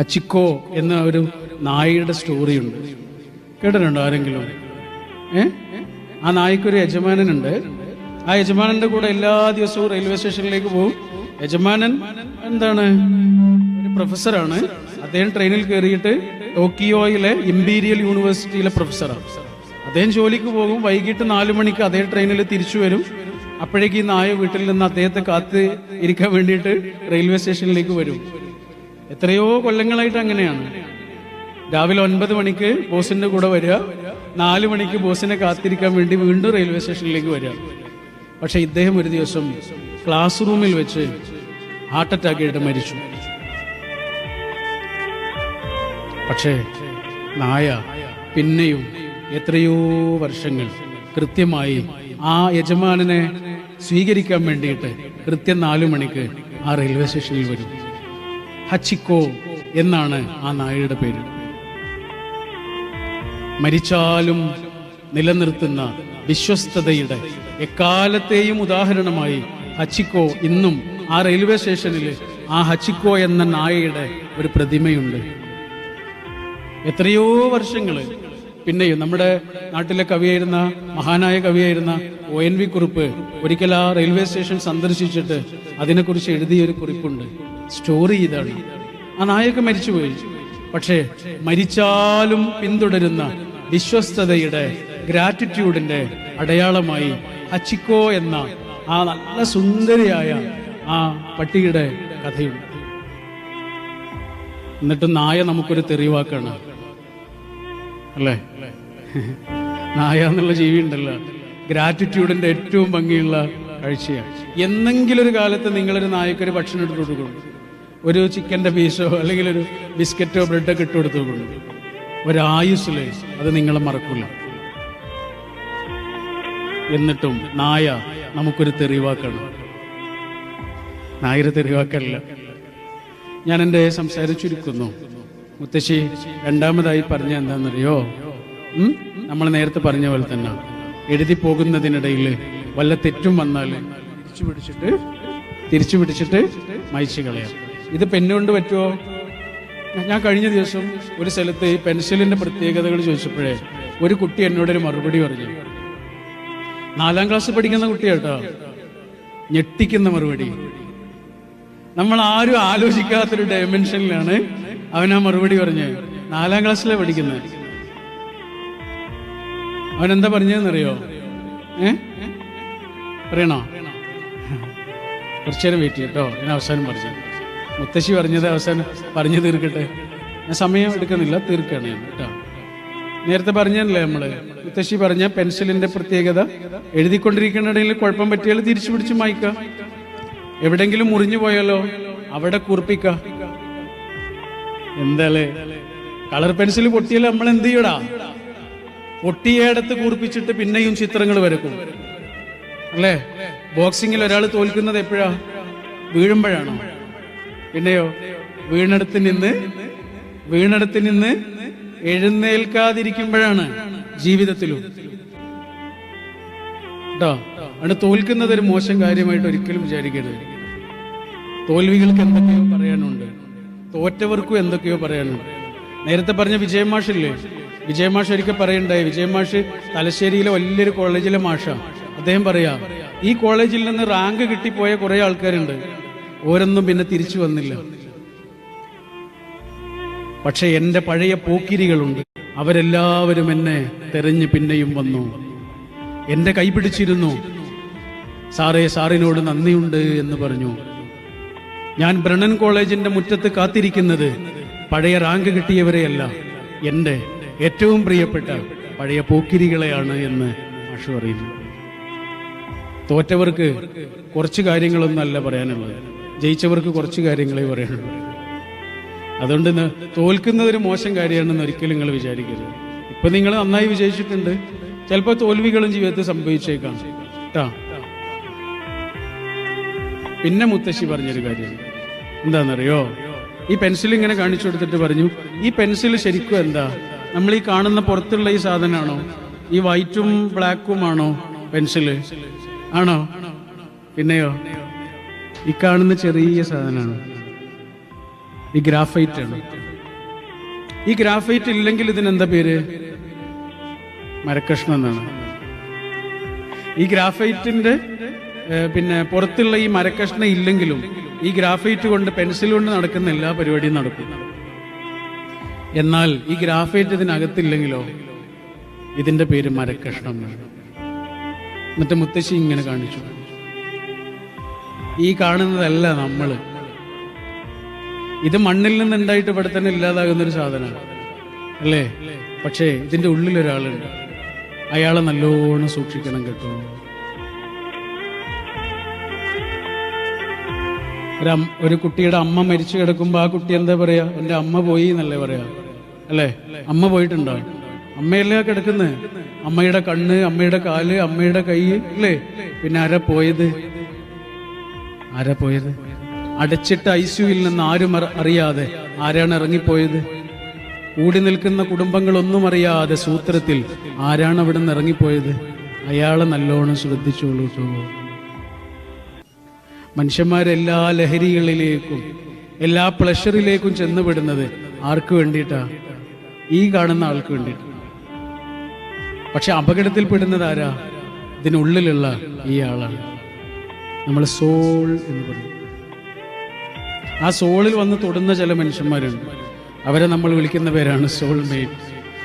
ഹച്ചിക്കോ എന്ന ഒരു നായയുടെ സ്റ്റോറിയുണ്ട്. കേട്ടിട്ടുണ്ടോ ആരെങ്കിലും? ഏ? ആ നായ്ക്കൊരു യജമാനനുണ്ട്. ആ യജമാനന്റെ കൂടെ എല്ലാ ദിവസവും റെയിൽവേ സ്റ്റേഷനിലേക്ക് പോകും യജമാനൻ എന്താണ്? ഒരു പ്രൊഫസറാണ്. അദ്ദേഹം ട്രെയിനിൽ കയറിയിട്ട് ടോക്കിയോയിലെ ഇമ്പീരിയൽ യൂണിവേഴ്സിറ്റിയിലെ പ്രൊഫസറാണ്. അദ്ദേഹം ജോലിക്ക് പോകും. വൈകിട്ട് നാലു മണിക്ക് അതേ ട്രെയിനിൽ തിരിച്ചു വരും. അപ്പോഴേക്ക് ഈ നായ വീട്ടിൽ നിന്ന് അദ്ദേഹത്തെ കാത്ത് ഇരിക്കാൻ വേണ്ടിയിട്ട് റെയിൽവേ സ്റ്റേഷനിലേക്ക് വരും. എത്രയോ കൊല്ലങ്ങളായിട്ട് അങ്ങനെയാണ്. രാവിലെ ഒൻപത് മണിക്ക് ബോസിന്റെ കൂടെ വരിക നാല് മണിക്ക് ബോസിനെ കാത്തിരിക്കാൻ വേണ്ടി വീണ്ടും റെയിൽവേ സ്റ്റേഷനിലേക്ക് വരിക. പക്ഷെ ഇദ്ദേഹം ഒരു ദിവസം ക്ലാസ് റൂമിൽ വെച്ച് ഹാർട്ട് അറ്റാക്ക് ആയിട്ട് മരിച്ചു. പക്ഷേ നായ പിന്നെയും എത്രയോ വർഷങ്ങൾ കൃത്യമായി ആ യജമാനനെ സ്വീകരിക്കാൻ വേണ്ടിയിട്ട് കൃത്യം നാലു മണിക്ക് ആ റെയിൽവേ സ്റ്റേഷനിൽ വരും. ഹച്ചിക്കോ എന്നാണ് ആ നായയുടെ പേര്. മരിച്ചാലും നിലനിർത്തുന്ന വിശ്വസ്തതയുടെ എക്കാലത്തെയും ഉദാഹരണമായി ഹച്ചിക്കോ ഇന്നും ആ റെയിൽവേ സ്റ്റേഷനിൽ ആ ഹച്ചിക്കോ എന്ന നായയുടെ ഒരു പ്രതിമയുണ്ട്. എത്രയോ വർഷങ്ങൾ പിന്നെയും നമ്മുടെ നാട്ടിലെ കവിയായിരുന്ന മഹാനായ കവിയായിരുന്ന ഒ എൻ വി കുറിപ്പ് ഒരിക്കൽ ആ റെയിൽവേ സ്റ്റേഷൻ സന്ദർശിച്ചിട്ട് അതിനെക്കുറിച്ച് എഴുതിയൊരു കുറിപ്പുണ്ട്. സ്റ്റോറി ഇതാണ് ആ നായൊക്കെ മരിച്ചുപോയി. പക്ഷേ മരിച്ചാലും പിന്തുടരുന്ന വിശ്വസ്തതയുടെ ഗ്രാറ്റിറ്റ്യൂഡിന്റെ അടയാളമായി അച്ചിക്കോ എന്ന ആ നല്ല സുന്ദരിയായ ആ പട്ടിയുടെ കഥയുണ്ട് എന്നിട്ട് നായ നമുക്കൊരു തെറിവാക്കാണ്. അല്ലേ? നായ എന്നുള്ള ജീവി ഉണ്ടല്ലോ. ഗ്രാറ്റിറ്റ്യൂഡിന്റെ ഏറ്റവും ഭംഗിയുള്ള കാഴ്ചയാണ്. എന്നെങ്കിലും ഒരു കാലത്ത് നിങ്ങളൊരു നായക്കൊരു ഭക്ഷണം എടുത്തു കൊടുക്കണം ഒരു ചിക്കന്റെ പീസോ അല്ലെങ്കിൽ ഒരു ബിസ്ക്കറ്റോ ബ്രെഡൊക്കെ ഇട്ട് കൊടുത്തു കൊടുക്കണം ഒരായുസ്സിൽ അത് നിങ്ങളെ മറക്കില്ല എന്നിട്ടും നായ നമുക്കൊരു തെറിവാക്കണം. നായരെ തെറിവാക്കല്ല. ഞാൻ എന്റെ സംസാരം ചുരുക്കുന്നു മുത്തശ്ശി രണ്ടാമതായി പറഞ്ഞ എന്താണെന്നറിയോ? നമ്മൾ നേരത്തെ പറഞ്ഞ പോലെ തന്നെ എഴുതി പോകുന്നതിനിടയിൽ വല്ല തെറ്റും വന്നാൽ തിരിച്ചു പിടിച്ചിട്ട് തിരിച്ചു പിടിച്ചിട്ട് മയച്ചു കളയാം. ഇത് പെണ്ണുകൊണ്ട് പറ്റുമോ? ഞാൻ കഴിഞ്ഞ ദിവസം ഒരു സ്ഥലത്ത് ഈ പെൻസിലിന്റെ പ്രത്യേകതകൾ ചോദിച്ചപ്പോഴേ ഒരു കുട്ടി എന്നോട് ഒരു മറുപടി പറഞ്ഞു. നാലാം ക്ലാസ് പഠിക്കുന്ന കുട്ടിയാട്ടോ ഞെട്ടിക്കുന്ന മറുപടി. നമ്മൾ ആരും ആലോചിക്കാത്തൊരു ഡയമെൻഷനിലാണ് അവൻ ആ മറുപടി പറഞ്ഞത് നാലാം ക്ലാസ്സിലെ പഠിക്കുന്നത് അവൻ എന്താ പറഞ്ഞതെന്നറിയോ? ഏ? പറയണോ? കുറച്ചേരം വെയിറ്റ് ചെയ്യട്ടോ ഞാൻ അവസാനം പറഞ്ഞു. മുത്തശ്ശി പറഞ്ഞത് അവസാനം പറഞ്ഞു തീർക്കട്ടെ. ഞാൻ സമയം എടുക്കുന്നില്ല തീർക്കുകയാണ് ഞാൻ കേട്ടോ. നേരത്തെ പറഞ്ഞല്ലേ നമ്മൾ? മുത്തശ്ശി പറഞ്ഞ പെൻസിലിന്റെ പ്രത്യേകത എഴുതിക്കൊണ്ടിരിക്കുന്നിടയിൽ കുഴപ്പം പറ്റിയാൽ തിരിച്ചു പിടിച്ച് മായ്ക്ക. എവിടെങ്കിലും മുറിഞ്ഞു പോയാലോ അവിടെ കുറിപ്പിക്ക. എന്താലേ കളർ പെൻസിൽ പൊട്ടിയാൽ നമ്മൾ എന്ത് ചെയ്യടാ? പൊട്ടിയേടത്ത് കുറിപ്പിച്ചിട്ട് പിന്നെയും ചിത്രങ്ങൾ വരക്കും. അല്ലേ? ബോക്സിങ്ങിൽ ഒരാൾ തോൽക്കുന്നത് എപ്പോഴാ? വീഴുമ്പോഴാണോ? പിന്നെയോ? വീണടത്ത് നിന്ന് വീണടത്ത് നിന്ന് എഴുന്നേൽക്കാതിരിക്കുമ്പോഴാണ് ജീവിതത്തിലും. കേട്ടോ അവിടെ തോൽക്കുന്നത് ഒരു മോശം കാര്യമായിട്ട് ഒരിക്കലും വിചാരിക്കരുത്. തോൽവികൾക്ക് എന്തൊക്കെയോ പറയാനുണ്ട്. തോറ്റവർക്കും എന്തൊക്കെയോ പറയാനുണ്ട്. നേരത്തെ പറഞ്ഞ വിജയമാഷില്ലേ വിജയമാഷ് ഒരിക്കൽ പറയണ്ടായി വിജയമാഷ് തലശ്ശേരിയിലെ വലിയൊരു കോളേജിലെ മാഷാ. അദ്ദേഹം പറയാ ഈ കോളേജിൽ നിന്ന് റാങ്ക് കിട്ടിപ്പോയ കുറെ ആൾക്കാരുണ്ട്. ഓരോന്നും പിന്നെ തിരിച്ചു വന്നില്ല. പക്ഷെ എന്റെ പഴയ പോക്കിരികളുണ്ട്. അവരെല്ലാവരും എന്നെ തെരഞ്ഞു പിന്നെയും വന്നു. എന്റെ കൈ പിടിച്ചിരുന്നു. സാറേ സാറിനോട് നന്ദിയുണ്ട് എന്ന് പറഞ്ഞു. ഞാൻ ബ്രണൻ കോളേജിന്റെ മുറ്റത്ത് കാത്തിരിക്കുന്നത് പഴയ റാങ്ക് കിട്ടിയവരെയല്ല എന്റെ ഏറ്റവും പ്രിയപ്പെട്ട പഴയ പോക്കിരികളെയാണ് എന്ന് മാഷു അറിയുന്നു തോറ്റവർക്ക് കുറച്ച് കാര്യങ്ങളൊന്നല്ല പറയാനുള്ളത്. ജയിച്ചവർക്ക് കുറച്ച് കാര്യങ്ങളെ പറയാനുള്ളൂ അതുകൊണ്ട് തോൽക്കുന്നത് ഒരു മോശം കാര്യമാണെന്ന് ഒരിക്കലും നിങ്ങൾ വിചാരിക്കരുത്. ഇപ്പൊ നിങ്ങൾ നന്നായി വിജയിച്ചിട്ടുണ്ട്. ചിലപ്പോൾ തോൽവികളും ജീവിതത്തിൽ സംഭവിച്ചേക്കാം. കേട്ടാ പിന്നെ മുത്തശ്ശി പറഞ്ഞൊരു കാര്യം. എന്താണെന്നറിയോ? ഈ പെൻസിൽ ഇങ്ങനെ കാണിച്ചു കൊടുത്തിട്ട് പറഞ്ഞു ഈ പെൻസിൽ ശരിക്കും എന്താ? നമ്മൾ ഈ കാണുന്ന പുറത്തുള്ള ഈ സാധനമാണോ? ഈ വൈറ്റും ബ്ലാക്കും ആണോ പെൻസിൽ? ആണോ? പിന്നെയോ? ഈ കാണുന്ന ചെറിയ സാധനമാണ്. ഈ ഗ്രാഫൈറ്റ് ആണ്. ഈ ഗ്രാഫൈറ്റ് ഇല്ലെങ്കിൽ ഇതിനെന്താ പേര്? മരക്കഷ്ണം എന്നാണ്. ഈ ഗ്രാഫൈറ്റിന്റെ പിന്നെ പുറത്തുള്ള ഈ മരക്കഷ്ണം ഇല്ലെങ്കിലും ഈ ഗ്രാഫൈറ്റ് കൊണ്ട് പെൻസിൽ കൊണ്ട് നടക്കുന്ന എല്ലാ പരിപാടിയും നടക്കും. എന്നാൽ ഈ ഗ്രാഫൈറ്റ് ഇതിനകത്തില്ലെങ്കിലോ ഇതിന്റെ പേര് മരക്കഷ്ണം എന്നിട്ട് മുത്തശ്ശി ഇങ്ങനെ കാണിച്ചു. ഈ കാണുന്നതല്ല നമ്മൾ ഇത് മണ്ണിൽ നിന്നുണ്ടായിട്ട് ഇവിടെ തന്നെ ഇല്ലാതാകുന്ന ഒരു സാധനമാണ്. അല്ലേ? പക്ഷേ ഇതിന്റെ ഉള്ളിൽ ഒരാളുണ്ട്. അയാളെ നല്ലോണം സൂക്ഷിക്കണം കേട്ടോ. ഒരു ഒരു കുട്ടിയുടെ അമ്മ മരിച്ചു കിടക്കുമ്പോൾ ആ കുട്ടി എന്താ പറയാ? എന്റെ അമ്മ പോയി എന്നല്ലേ പറയാ? അല്ലേ? അമ്മ പോയിട്ടുണ്ടോ? അമ്മയല്ലേ കിടക്കുന്നത് അമ്മയുടെ കണ്ണ് അമ്മയുടെ കാൽ അമ്മയുടെ കൈ അല്ലേ? പിന്നെ ആരാ പോയത്? ആരാ പോയത്? അടച്ചിട്ട ഐസ്യുവിൽ നിന്ന് ആരും അറിയാതെ ആരാണ് ഇറങ്ങിപ്പോയത്? കൂടി നിൽക്കുന്ന കുടുംബങ്ങളൊന്നും അറിയാതെ സൂത്രത്തിൽ ആരാണ് അവിടെ നിന്ന് ഇറങ്ങിപ്പോയത്? അയാളെ നല്ലോണം ശ്രദ്ധിച്ചോളൂ മനുഷ്യന്മാരെല്ലാ ലഹരികളിലേക്കും എല്ലാ പ്ലഷറിലേക്കും ചെന്നുപെടുന്നത് ആർക്ക് വേണ്ടിയിട്ടാ? ഈ കാണുന്ന ആൾക്ക് വേണ്ടിയിട്ട്. പക്ഷെ അപകടത്തിൽ പെടുന്നത് ആരാ? ഇതിനുള്ളിലുള്ള ഈ ആളാണ്. നമ്മൾ സോൾ എന്ന് പറയും. ആ സോളിൽ വന്ന് തൊടുന്ന ചില മനുഷ്യന്മാരുണ്ട്. അവരെ നമ്മൾ വിളിക്കുന്ന പേരാണ് സോൾ മേറ്റ്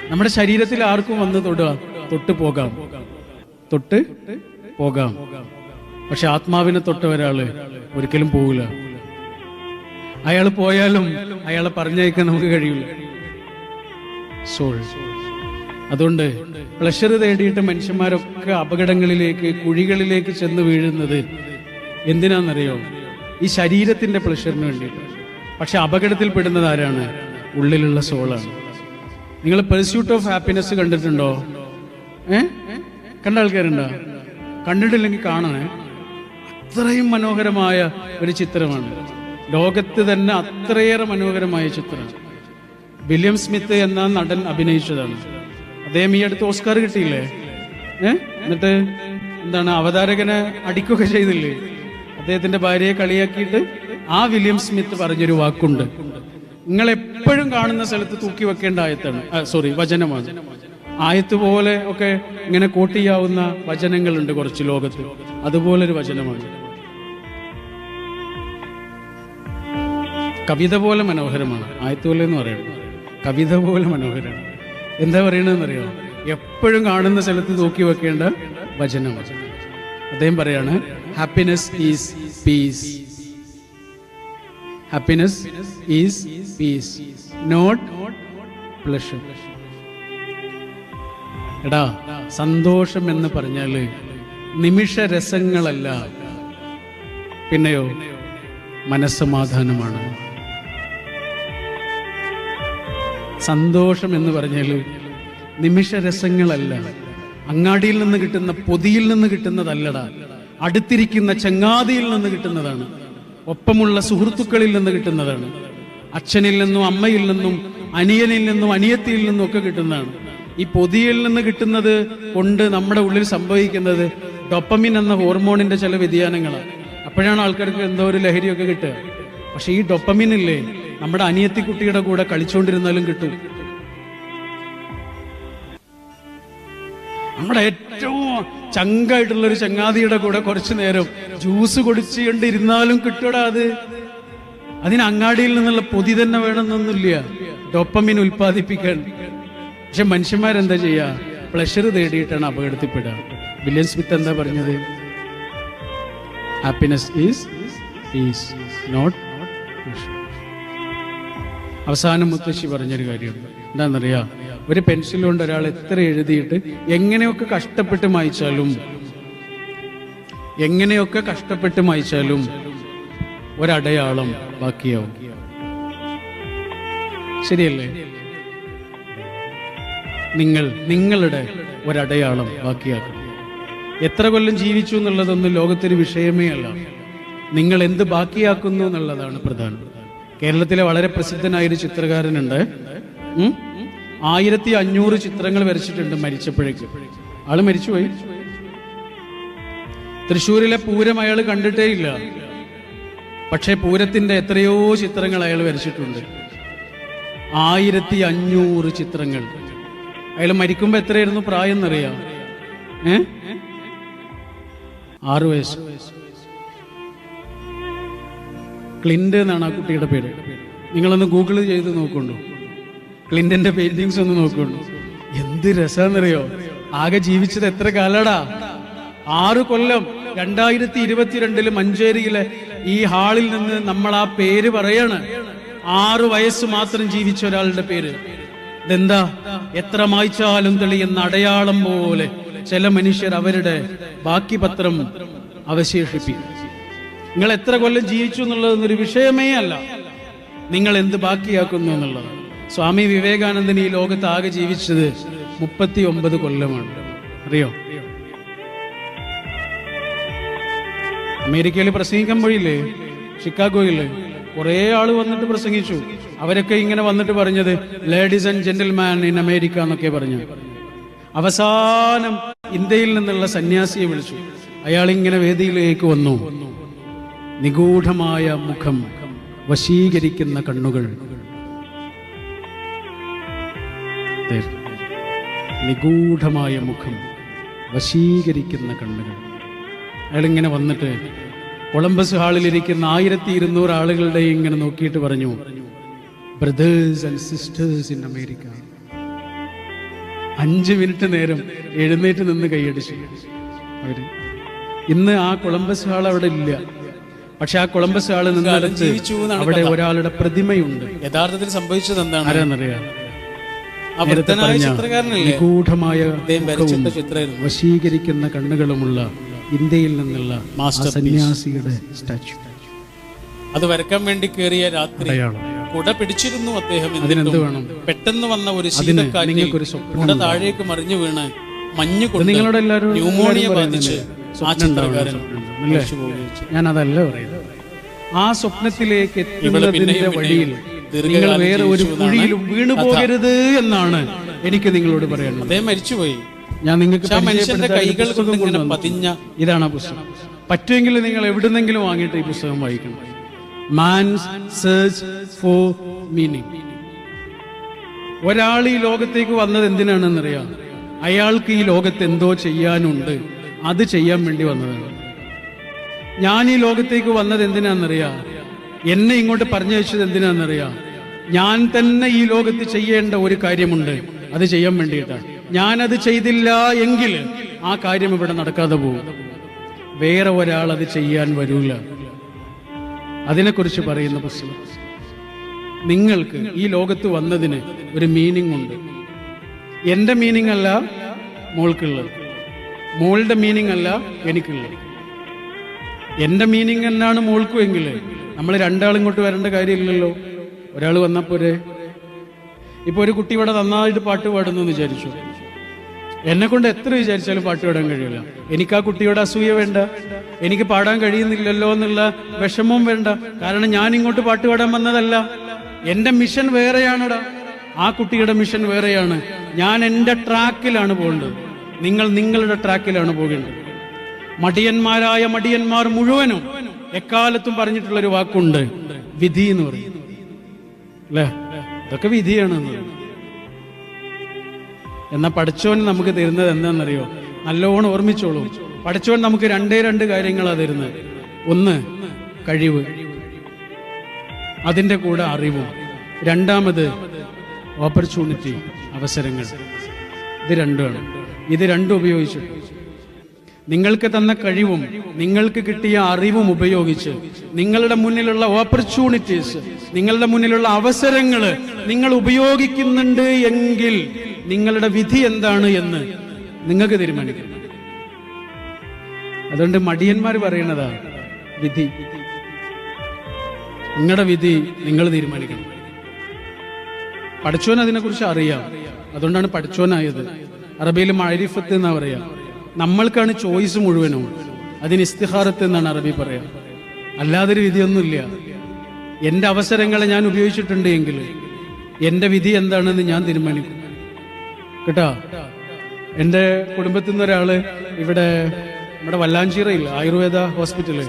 നമ്മുടെ ശരീരത്തിൽ ആർക്കും വന്ന് തൊടുക തൊട്ട് പോകാം. തൊട്ട് പോകാം. പക്ഷെ ആത്മാവിനെ തൊട്ട ഒരാൾ ഒരിക്കലും പോകില്ല അയാൾ പോയാലും അയാളെ പറഞ്ഞയക്കാൻ നമുക്ക് കഴിയില്ല. സോൾ അതുകൊണ്ട് പ്ലഷർ തേടിയിട്ട് മനുഷ്യന്മാരൊക്കെ അപകടങ്ങളിലേക്ക് കുഴികളിലേക്ക് ചെന്ന് വീഴുന്നത് എന്തിനാണെന്നറിയോ? ഈ ശരീരത്തിന്റെ പ്ലഷറിന് വേണ്ടിയിട്ട്. പക്ഷെ അപകടത്തിൽ പെടുന്നത് ആരാണ്? ഉള്ളിലുള്ള സോളാണ് നിങ്ങൾ പെർസ്യൂട്ട് ഓഫ് ഹാപ്പിനെസ് കണ്ടിട്ടുണ്ടോ? ഏ? കണ്ട ആൾക്കാരുണ്ടോ? കണ്ടിട്ടില്ലെങ്കിൽ കാണണേ. അത്രയും മനോഹരമായ ഒരു ചിത്രമാണ്. ലോകത്ത് തന്നെ അത്രയേറെ മനോഹരമായ ചിത്രം. വില്യം സ്മിത്ത് എന്ന നടൻ അഭിനയിച്ചതാണ്. അദ്ദേഹം ഈ അടുത്ത് ഓസ്കാർ കിട്ടിയില്ലേ? ഏ? എന്നിട്ട് എന്താണ് അവതാരകനെ അടിക്കുകയൊക്കെ ചെയ്തില്ലേ? അദ്ദേഹത്തിന്റെ ഭാര്യയെ കളിയാക്കിയിട്ട് ആ വില്യം സ്മിത്ത് പറഞ്ഞൊരു വാക്കുണ്ട്. നിങ്ങൾ എപ്പോഴും കാണുന്ന സ്ഥലത്ത് തൂക്കി വെക്കേണ്ട ആയത്താണ്. സോറി വചനമാണ്. ആയത്ത് പോലെ ഒക്കെ ഇങ്ങനെ കോട്ടിയാവുന്ന വചനങ്ങളുണ്ട് കുറച്ച് ലോകത്ത്. അതുപോലൊരു വചനമാണ്. കവിത പോലെ മനോഹരമാണ്. ആയത്ത് പോലെ എന്ന് പറയുന്നത് കവിത പോലെ മനോഹരമാണ്. എന്താ പറയണെന്നറിയോ എപ്പോഴും കാണുന്ന സ്ഥലത്ത് തൂക്കി വെക്കേണ്ട വചനം അദ്ദേഹം പറയാണ് happiness is peace happiness is peace not pleasure എടാ സന്തോഷം എന്ന് പറഞ്ഞാൽ നിമിഷ രസങ്ങളല്ല പിന്നെയോ മനസ്സമാധാനമാണ്. സന്തോഷം എന്ന് പറഞ്ഞാൽ നിമിഷരസങ്ങളല്ല അങ്ങാടിയിൽ നിന്ന് കിട്ടുന്ന പൊതിയിൽ നിന്ന് കിട്ടുന്നതല്ലടാ. അടുത്തിരിക്കുന്ന ചങ്ങാതിയിൽ നിന്ന് കിട്ടുന്നതാണ്. ഒപ്പമുള്ള സുഹൃത്തുക്കളിൽ നിന്ന് കിട്ടുന്നതാണ്. അച്ഛനിൽ നിന്നും അമ്മയിൽ നിന്നും അനിയനിൽ നിന്നും അനിയത്തിയിൽ നിന്നും ഒക്കെ കിട്ടുന്നതാണ്. ഈ പൊതിയിൽ നിന്ന് കിട്ടുന്നത് കൊണ്ട് നമ്മുടെ ഉള്ളിൽ സംഭവിക്കുന്നത് ഡൊപ്പമിൻ എന്ന ഹോർമോണിന്റെ ചില വ്യതിയാനങ്ങളാണ് അപ്പോഴാണ് ആൾക്കാർക്ക് എന്തോ ഒരു ലഹരിയൊക്കെ കിട്ടുക. പക്ഷെ ഈ ഡൊപ്പമിൻ ഇല്ലേ? നമ്മുടെ അനിയത്തി കുട്ടിയുടെ കൂടെ കളിച്ചുകൊണ്ടിരുന്നാലും കിട്ടും. നമ്മുടെ ഏറ്റവും ചങ്കായിട്ടുള്ള ഒരു ചങ്ങാതിയുടെ കൂടെ കുറച്ചു നേരം ജ്യൂസ് കുടിച്ചുകൊണ്ടിരുന്നാലും കിട്ടൂടാ അത്. അതിന് അങ്ങാടിയിൽ നിന്നുള്ള പൊതി തന്നെ വേണമെന്നൊന്നുമില്ല. ഡോപ്പമിൻ ഉൽപ്പാദിപ്പിക്കാൻ. പക്ഷെ മനുഷ്യന്മാരെന്താ ചെയ്യാ? പ്ലഷർ തേടിയിട്ടാണ് അപകടത്തിൽപ്പെടുക. വില്യം സ്മിത്ത് എന്താ പറഞ്ഞത്? ഹാപ്പിനെസ് ഈസ് ഈസ് നോട്ട് അവസാനം മുത്തശ്ശി പറഞ്ഞൊരു കാര്യമുണ്ട്. എന്താണെന്നറിയാ? ഒരു പെൻസിൽ കൊണ്ട് ഒരാൾ എത്ര എഴുതിയിട്ട് എങ്ങനെയൊക്കെ കഷ്ടപ്പെട്ട് മായിച്ചാലും എങ്ങനെയൊക്കെ കഷ്ടപ്പെട്ട് മായിച്ചാലും ഒരടയാളം ബാക്കിയാവും. ശരിയല്ലേ? നിങ്ങൾ നിങ്ങളുടെ ഒരടയാളം ബാക്കിയാക്കണം എത്ര കൊല്ലം ജീവിച്ചു എന്നുള്ളതൊന്നും ലോകത്തൊരു വിഷയമേ അല്ല. നിങ്ങൾ എന്ത് ബാക്കിയാക്കുന്നു എന്നുള്ളതാണ് പ്രധാനം. കേരളത്തിലെ വളരെ പ്രസിദ്ധനായ ഒരു ചിത്രകാരനുണ്ട്? ആയിരത്തി അഞ്ഞൂറ് ചിത്രങ്ങൾ വരച്ചിട്ടുണ്ട് മരിച്ചപ്പോഴേക്ക്. ആൾ മരിച്ചുപോയി. തൃശ്ശൂരിലെ പൂരം അയാൾ കണ്ടിട്ടേ ഇല്ല. പക്ഷേ പൂരത്തിന്റെ എത്രയോ ചിത്രങ്ങൾ അയാൾ വരച്ചിട്ടുണ്ട്. ആയിരത്തി അഞ്ഞൂറ് ചിത്രങ്ങൾ. അയാൾ മരിക്കുമ്പോ എത്രയായിരുന്നു പ്രായം എന്നറിയാം ഏ? ആറു വയസ്സ്. ക്ലിൻഡ് എന്നാണ് ആ കുട്ടിയുടെ പേര്. നിങ്ങളൊന്ന് ഗൂഗിൾ ചെയ്ത് നോക്കുള്ളൂ ക്ലിന്റിന്റെ പെയിന്റിങ്സ് ഒന്ന് നോക്കുള്ളൂ. എന്ത് രസാന്നറിയോ? ആകെ ജീവിച്ചത് എത്ര കാലടാ? ആറ് കൊല്ലം രണ്ടായിരത്തി ഇരുപത്തിരണ്ടിൽ മഞ്ചേരിയിലെ ഈ ഹാളിൽ നിന്ന് നമ്മൾ ആ പേര് പറയാണ്. ആറ് വയസ്സ് മാത്രം ജീവിച്ച ഒരാളുടെ പേര്. ഇതെന്താ? എത്ര മായ്ച്ചാലും തെളിയുന്ന അടയാളം പോലെ ചില മനുഷ്യർ അവരുടെ ബാക്കി പത്രം അവശേഷിപ്പിക്കും നിങ്ങൾ എത്ര കൊല്ലം ജീവിച്ചു എന്നുള്ളതെന്നൊരു വിഷയമേ അല്ല. നിങ്ങൾ എന്ത് ബാക്കിയാക്കുന്നു എന്നുള്ളത്. സ്വാമി വിവേകാനന്ദൻ ഈ ലോകത്ത് ആകെ ജീവിച്ചത് മുപ്പത്തി ഒമ്പത് കൊല്ലമാണ്. അറിയോ? അമേരിക്കയിൽ പ്രസംഗിക്കാൻ പോയില്ലേ? ഷിക്കാഗോയിൽ കുറെ ആൾ വന്നിട്ട് പ്രസംഗിച്ചു. അവരൊക്കെ ഇങ്ങനെ വന്നിട്ട് പറഞ്ഞത് ladies and gentleman in America എന്നൊക്കെ പറഞ്ഞു. അവസാനം ഇന്ത്യയിൽ നിന്നുള്ള സന്യാസിയെ വിളിച്ചു. അയാൾ ഇങ്ങനെ വേദിയിലേക്ക് വന്നു. നിഗൂഢമായ മുഖം വശീകരിക്കുന്ന കണ്ണുകൾ ദേ, നിഗൂഢമായ മുഖം വശീകരിക്കുന്ന കണ്ണുകൾ. അയാളിങ്ങനെ വന്നിട്ട് കൊളംബസ് ഹാളിലിരിക്കുന്ന ആയിരത്തി ഇരുന്നൂറ് ആളുകളുടെ ഇങ്ങനെ നോക്കിയിട്ട് പറഞ്ഞു brothers and sisters in America അഞ്ച് മിനിറ്റ് നേരം എഴുന്നേറ്റ് നിന്ന് കൈയടിച്ചു. അവർ ഇന്ന് ആ കൊളംബസ് ഹാൾ അവിടെ ഇല്ല. പക്ഷെ ആ കൊളംബസ് ഹാൾ നിന്നിടത്ത് അവിടെ ഒരാളുടെ പ്രതിമയുണ്ട്. യഥാർത്ഥത്തിൽ സംഭവിച്ചത് എന്താണ്? ആരാന്നറിയാം? നിഗൂഢമായ വശീകരിക്കുന്ന കണ്ണുകളുമുള്ള ഇന്ത്യയിൽ നിന്നുള്ള സന്യാസിയുടെ സ്റ്റാച്ചു അത് വരക്കാൻ വേണ്ടി കയറിയ രാത്രി കുട പിടിച്ചിരുന്നു അദ്ദേഹം പെട്ടെന്ന് വന്ന ഒരു കുട താഴേക്ക് മറിഞ്ഞു വീണ് മഞ്ഞ് കൊണ്ട് നിങ്ങളോട് എല്ലാവരും ന്യൂമോണിയ ബാധിച്ച്? ആ ചിത്രകാരൻ. ഞാൻ അതല്ല പറയുന്നത്. ആ സ്വപ്നത്തിലേക്ക് എത്തുന്നതിന്റെ വഴിയിൽ നിങ്ങൾ വേറെ ഒരു കുഴിയിലും വീണു പോകരുത് എന്നാണ് എനിക്ക് നിങ്ങളോട് പറയാനുള്ളത്. അദ്ദേഹം മരിച്ചുപോയി. ഞാൻ നിങ്ങൾക്ക് മനുഷ്യന്റെ കൈകൾ കൊണ്ട് പതിഞ്ഞ ഇതാണ് ആ പുസ്തകം. പറ്റുമെങ്കിൽ നിങ്ങൾ എവിടുന്നെങ്കിലും വാങ്ങിയിട്ട് ഈ പുസ്തകം വായിക്കണം. മാൻസ് സെർച്ച് ഫോർ മീനിങ് ഒരാൾ ഈ ലോകത്തേക്ക് വന്നത് എന്തിനാണെന്നറിയാം അയാൾക്ക് ഈ ലോകത്ത് എന്തോ ചെയ്യാനുണ്ട്. അത് ചെയ്യാൻ വേണ്ടി വന്നതാണ്. ഞാൻ ഈ ലോകത്തേക്ക് വന്നത് എന്തിനാണെന്നറിയാം എന്നെ ഇങ്ങോട്ട് പറഞ്ഞു വെച്ചത് എന്തിനാണെന്നറിയാം ഞാൻ തന്നെ ഈ ലോകത്ത് ചെയ്യേണ്ട ഒരു കാര്യമുണ്ട്. അത് ചെയ്യാൻ വേണ്ടിയിട്ടാണ്. ഞാനത് ചെയ്തില്ല എങ്കിൽ ആ കാര്യം ഇവിടെ നടക്കാതെ പോകും. വേറെ ഒരാൾ അത് ചെയ്യാൻ വരൂല. അതിനെക്കുറിച്ച് പറയുന്ന പുസ്തകം നിങ്ങൾക്ക് ഈ ലോകത്ത് വന്നതിന് ഒരു മീനിങ് ഉണ്ട്. എന്റെ മീനിങ് അല്ല മോൾക്കുള്ളത്. മോളുടെ മീനിങ് അല്ല എനിക്കുള്ളത്. എന്റെ മീനിങ് എന്നാണ് മോൾക്കുമെങ്കിൽ നമ്മൾ രണ്ടാളും ഇങ്ങോട്ട് വരേണ്ട കാര്യമില്ലല്ലോ. ഒരാൾ വന്നപ്പോരെ ഇപ്പൊ ഒരു കുട്ടി ഇവിടെ നന്നായിട്ട് പാട്ട് പാടുന്നു എന്ന് വിചാരിച്ചു. എന്നെ കൊണ്ട് എത്ര വിചാരിച്ചാലും പാട്ട് പാടാൻ കഴിയില്ല. എനിക്ക് ആ കുട്ടിയോട് അസൂയ വേണ്ട. എനിക്ക് പാടാൻ കഴിയുന്നില്ലല്ലോ എന്നുള്ള വിഷമവും വേണ്ട. കാരണം ഞാൻ ഇങ്ങോട്ട് പാട്ട് പാടാൻ വന്നതല്ല. എന്റെ മിഷൻ വേറെയാണടാ. ആ കുട്ടിയുടെ മിഷൻ വേറെയാണ്. ഞാൻ എന്റെ ട്രാക്കിലാണ് പോകേണ്ടത്. നിങ്ങൾ നിങ്ങളുടെ ട്രാക്കിലാണ് പോകേണ്ടത്. മടിയന്മാരായ മടിയന്മാർ മുഴുവനും എക്കാലത്തും പറഞ്ഞിട്ടുള്ള ഒരു വാക്കുണ്ട് വിധി എന്ന് പറയും. അല്ലേ ഇതൊക്കെ വിധിയാണ് എന്നാ പഠിച്ചോൻ നമുക്ക് തരുന്നത് എന്താണെന്നറിയോ? നല്ലോണം ഓർമ്മിച്ചോളൂ. പഠിച്ചോൻ നമുക്ക് രണ്ടേ രണ്ട് കാര്യങ്ങളാണ് തരുന്നത്. ഒന്ന് കഴിവ്. അതിന്റെ കൂടെ അറിവും. രണ്ടാമത് ഓപ്പർച്യൂണിറ്റി അവസരങ്ങൾ. ഇത് രണ്ടുമാണ്. ഇത് രണ്ടും ഉപയോഗിച്ചു. നിങ്ങൾക്ക് തന്ന കഴിവും നിങ്ങൾക്ക് കിട്ടിയ അറിവും ഉപയോഗിച്ച് നിങ്ങളുടെ മുന്നിലുള്ള ഓപ്പർച്യൂണിറ്റീസ് നിങ്ങളുടെ മുന്നിലുള്ള അവസരങ്ങൾ നിങ്ങൾ ഉപയോഗിക്കുന്നുണ്ട് എങ്കിൽ നിങ്ങളുടെ വിധി എന്താണ് എന്ന് നിങ്ങൾക്ക് തീരുമാനിക്കാം. അതുകൊണ്ട് മടിയന്മാർ പറയണതാ വിധി. നിങ്ങളുടെ വിധി നിങ്ങൾ തീരുമാനിക്കണം. പഠിച്ചോൻ അതിനെക്കുറിച്ച് അറിയാം. അതുകൊണ്ടാണ് പഠിച്ചോനായത് അറബിയിൽ മഴരിഫത്ത് എന്നാ പറയാ നമ്മൾക്കാണ് ചോയ്സ് മുഴുവനും. അതിന് ഇസ്തിഹാറത്ത് എന്നാണ് അറബി പറയാ. അല്ലാതൊരു വിധിയൊന്നുമില്ല. എന്റെ അവസരങ്ങളെ ഞാൻ ഉപയോഗിച്ചിട്ടുണ്ട് എങ്കിൽ എന്റെ വിധി എന്താണെന്ന് ഞാൻ തീരുമാനിക്കും. കേട്ടോ? എന്റെ കുടുംബത്തിൽ നിന്ന് ഒരാൾ ഇവിടെ നമ്മുടെ വല്ലാഞ്ചിറയിൽ ആയുർവേദ ഹോസ്പിറ്റൽ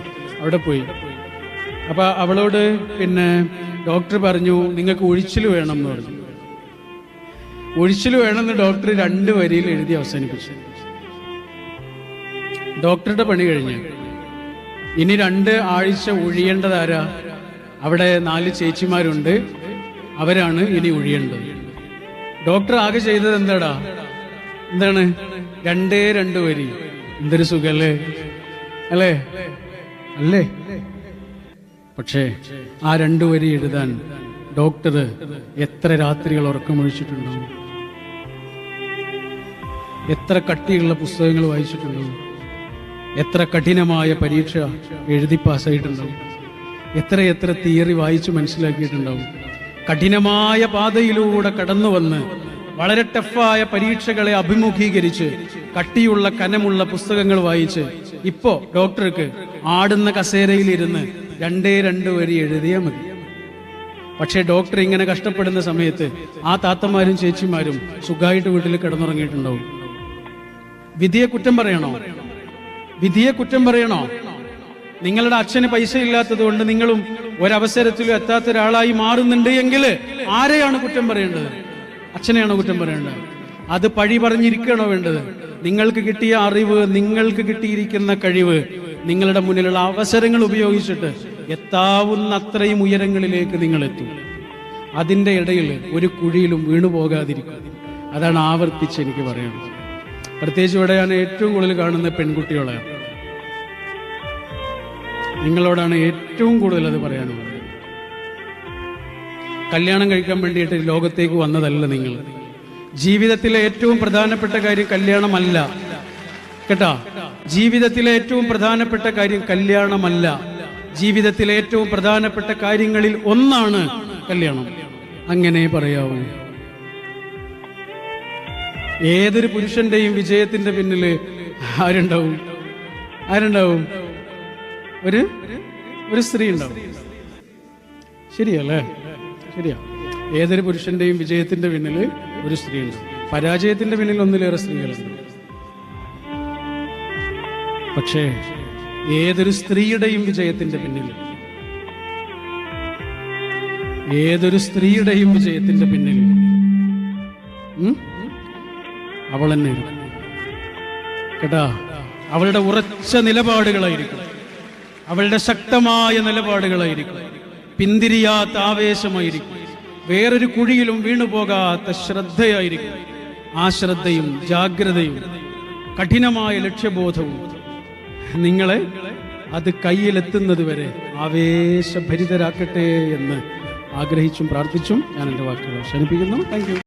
അവിടെ പോയി. അപ്പൊ അവളോട് പിന്നെ ഡോക്ടർ പറഞ്ഞു നിങ്ങൾക്ക് ഒഴിച്ചിൽ വേണം എന്ന് പറഞ്ഞു. ഒഴിച്ചിൽ വേണമെന്ന് ഡോക്ടർ രണ്ട് വരിയിൽ എഴുതി അവസാനിപ്പിച്ചു. ഡോക്ടറുടെ പണി കഴിഞ്ഞ്. ഇനി രണ്ട് ആഴ്ച ഒഴിയേണ്ടതാരാ? അവിടെ നാല് ചേച്ചിമാരുണ്ട്. അവരാണ് ഇനി ഒഴിയേണ്ടത്. ഡോക്ടർ ആകെ ചെയ്തത് എന്താടാ? എന്താണ്? രണ്ടേ രണ്ട് വരി. എന്തൊരു സുഖല്ലേ? അല്ലേ? അല്ലേ? പക്ഷേ ആ രണ്ടു വരി എഴുതാൻ ഡോക്ടർ എത്ര രാത്രികൾ ഉറക്കമൊഴിച്ചിട്ടുണ്ടാവും? എത്ര കട്ടിയുള്ള പുസ്തകങ്ങൾ വായിച്ചിട്ടുണ്ടാവും? എത്ര കഠിനമായ പരീക്ഷ എഴുതി പാസ്സായിട്ടുണ്ടാവും. എത്ര എത്ര തിയറി വായിച്ച് മനസ്സിലാക്കിയിട്ടുണ്ടാവും. കഠിനമായ പാതയിലൂടെ കടന്നു വന്ന് വളരെ ടഫായ പരീക്ഷകളെ അഭിമുഖീകരിച്ച് കട്ടിയുള്ള കനമുള്ള പുസ്തകങ്ങൾ വായിച്ച് ഇപ്പോ ഡോക്ടർക്ക് ആടുന്ന കസേരയിലിരുന്ന് രണ്ടേ രണ്ട് വരി എഴുതിയാൽ മതി. പക്ഷേ ഡോക്ടർ ഇങ്ങനെ കഷ്ടപ്പെടുന്ന സമയത്ത് ആ താത്തമാരും ചേച്ചിമാരും സുഖമായിട്ട് വീട്ടിൽ കിടന്നുറങ്ങിയിട്ടുണ്ടാവും. വിധിയെ കുറ്റം പറയണോ? വിധിയെ കുറ്റം പറയണോ? നിങ്ങളുടെ അച്ഛന് പൈസ ഇല്ലാത്തത് കൊണ്ട് നിങ്ങളും ഒരവസരത്തിലും എത്താത്ത ഒരാളായി മാറുന്നുണ്ട് എങ്കിൽ ആരെയാണ് കുറ്റം പറയേണ്ടത്? അച്ഛനെയാണോ കുറ്റം പറയേണ്ടത്? അത് പഴി പറഞ്ഞിരിക്കണോ വേണ്ടത്? നിങ്ങൾക്ക് കിട്ടിയ അറിവ് നിങ്ങൾക്ക് കിട്ടിയിരിക്കുന്ന കഴിവ് നിങ്ങളുടെ മുന്നിലുള്ള അവസരങ്ങൾ ഉപയോഗിച്ചിട്ട് എത്താവുന്ന അത്രയും ഉയരങ്ങളിലേക്ക് നിങ്ങൾ എത്തും. അതിന്റെ ഇടയിൽ ഒരു കുഴിയിലും വീണു പോകാതിരിക്കും അതാണ് ആവർത്തിച്ച് എനിക്ക് പറയാനുള്ളത്. പ്രത്യേകിച്ച് ഇവിടെയാണ് ഏറ്റവും കൂടുതൽ കാണുന്ന പെൺകുട്ടികളെ നിങ്ങളോടാണ് ഏറ്റവും കൂടുതൽ അത് പറയാനുള്ളത്. കല്യാണം കഴിക്കാൻ വേണ്ടിയിട്ട് ലോകത്തേക്ക് വന്നതല്ല നിങ്ങൾ. ജീവിതത്തിലെ ഏറ്റവും പ്രധാനപ്പെട്ട കാര്യം കല്യാണമല്ല. കേട്ടാ? ജീവിതത്തിലെ ഏറ്റവും പ്രധാനപ്പെട്ട കാര്യം കല്യാണമല്ല. ജീവിതത്തിലെ ഏറ്റവും പ്രധാനപ്പെട്ട കാര്യങ്ങളിൽ ഒന്നാണ് കല്യാണം. അങ്ങനെ പറയാവൂ. ഏതൊരു പുരുഷന്റെയും വിജയത്തിന്റെ പിന്നിൽ ആരുണ്ടാവും? ആരുണ്ടാവും? ഒരു ഒരു സ്ത്രീ ഉണ്ടാവും. ശരിയല്ലേ ശരിയാ. ഏതൊരു പുരുഷന്റെയും വിജയത്തിന്റെ പിന്നിൽ ഒരു സ്ത്രീ ഉണ്ട്. പരാജയത്തിന്റെ പിന്നിൽ ഒന്നിലേറെ സ്ത്രീകളുണ്ട് പക്ഷേ ഏതൊരു സ്ത്രീയുടെയും വിജയത്തിന്റെ പിന്നിൽ ഏതൊരു സ്ത്രീയുടെയും വിജയത്തിന്റെ പിന്നിൽ അവൾ തന്നെ. കേട്ടാ? അവളുടെ ഉറച്ച നിലപാടുകളായിരിക്കും. അവളുടെ ശക്തമായ നിലപാടുകളായിരിക്കും. പിന്തിരിയാത്ത ആവേശമായിരിക്കും. വേറൊരു കുഴിയിലും വീണുപോകാത്ത ശ്രദ്ധയായിരിക്കും. ആ ശ്രദ്ധയും ജാഗ്രതയും കഠിനമായ ലക്ഷ്യബോധവും നിങ്ങളെ അത് കയ്യിലെത്തുന്നത് വരെ ആവേശഭരിതരാക്കട്ടെ എന്ന് ആഗ്രഹിച്ചും പ്രാർത്ഥിച്ചും ഞാൻ എന്റെ വാക്കുകൾ അവസാനിപ്പിക്കുന്നു. താങ്ക്